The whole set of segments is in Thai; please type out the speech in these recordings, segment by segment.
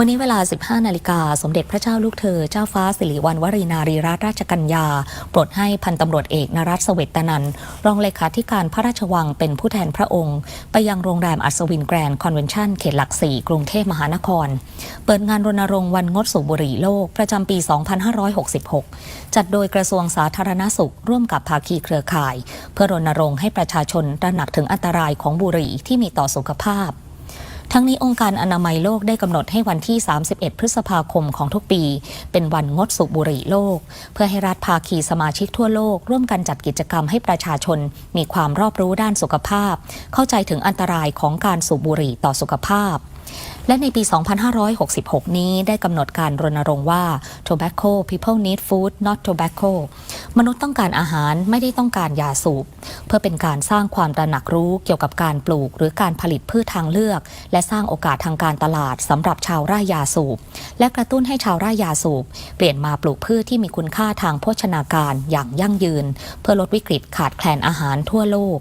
วันนี้เวลา 15 นาฬิกา สมเด็จพระเจ้าลูกเธอ เจ้าฟ้าสิริวัณวรีนารีรัตนราชกัญญา โปรดให้พันตำรวจเอกนรัตเสวตนันท์รองเลขาธิการพระราชวังเป็นผู้แทนพระองค์ ไปยังโรงแรมอัศวินแกรนด์คอนเวนชั่น เขตหลักสี่กรุงเทพมหานคร เปิดงานรณรงค์วันงดสูบบุหรี่โลกประจำปี 2566 จัดโดยกระทรวงสาธารณสุข ร่วมกับภาคีเครือข่าย เพื่อรณรงค์ให้ประชาชนตระหนักถึงอันตรายของบุหรี่ที่มีต่อสุขภาพ ทั้งนี้องค์การอนามัยโลกได้กำหนดให้วันที่ 31 พฤษภาคมของทุกปี เป็นวันงดสูบบุหรี่โลก เพื่อให้รัฐภาคีสมาชิกทั่วโลก ร่วมกันจัดกิจกรรมให้ประชาชน มีความรอบรู้ด้านสุขภาพ เข้าใจถึงอันตรายของการสูบบุหรี่ต่อสุขภาพ และในปี 2566 นี้ได้กำหนดการรณรงค์ว่า tobacco people need food not tobacco มนุษย์ต้องการอาหารไม่ได้ต้องการยาสูบ เพื่อเป็นการสร้างความตระหนักรู้เกี่ยวกับการปลูก หรือการผลิตพืชทางเลือก และสร้างโอกาสทางการตลาดสำหรับชาวไร่ยาสูบ และกระตุ้นให้ชาวไร่ยาสูบ เปลี่ยนมาปลูกพืชที่มีคุณค่าทางโภชนาการอย่างยั่งยืน เพื่อลดวิกฤตขาดแคลนอาหารทั่วโลก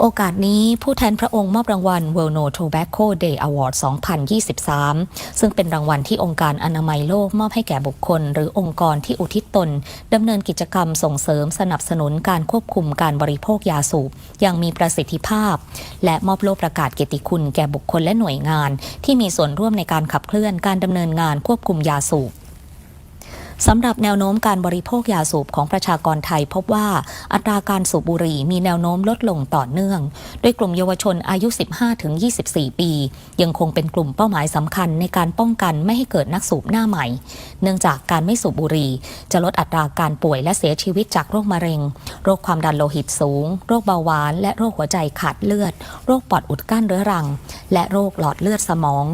โอกาสนี้ผู้แทนพระองค์มอบรางวัล World No Tobacco Day Award 2023 ซึ่งเป็นรางวัลที่องค์การอนามัยโลกมอบให้แก่บุคคล หรือองค์กรที่อุทิศตนดำเนินกิจกรรมส่งเสริมสนับสนุนการควบคุมการบริโภคยาสูบอย่างมีประสิทธิภาพ และมอบโล่ประกาศเกียรติคุณแก่บุคคลและหน่วยงาน ที่มีส่วนร่วมในการขับเคลื่อนการดำเนินงานควบคุมยาสูบ สำหรับแนวโน้มการบริโภคยาสูบของประชากรไทยพบว่าอัตราการสูบบุหรี่มีแนวโน้มลดลงต่อเนื่อง โดยกลุ่มเยาวชนอายุ 15-24 ปี ยังคงเป็นกลุ่มเป้าหมายสำคัญในการป้องกันไม่ให้เกิดนักสูบหน้าใหม่ เนื่องจากการไม่สูบบุหรี่จะลดอัตราการป่วยและเสียชีวิตจากโรคมะเร็ง โรคความดันโลหิตสูง โรคเบาหวาน และโรคหัวใจขาดเลือด โรคปอดอุดกั้นเรื้อรัง และโรคหลอดเลือดสมอง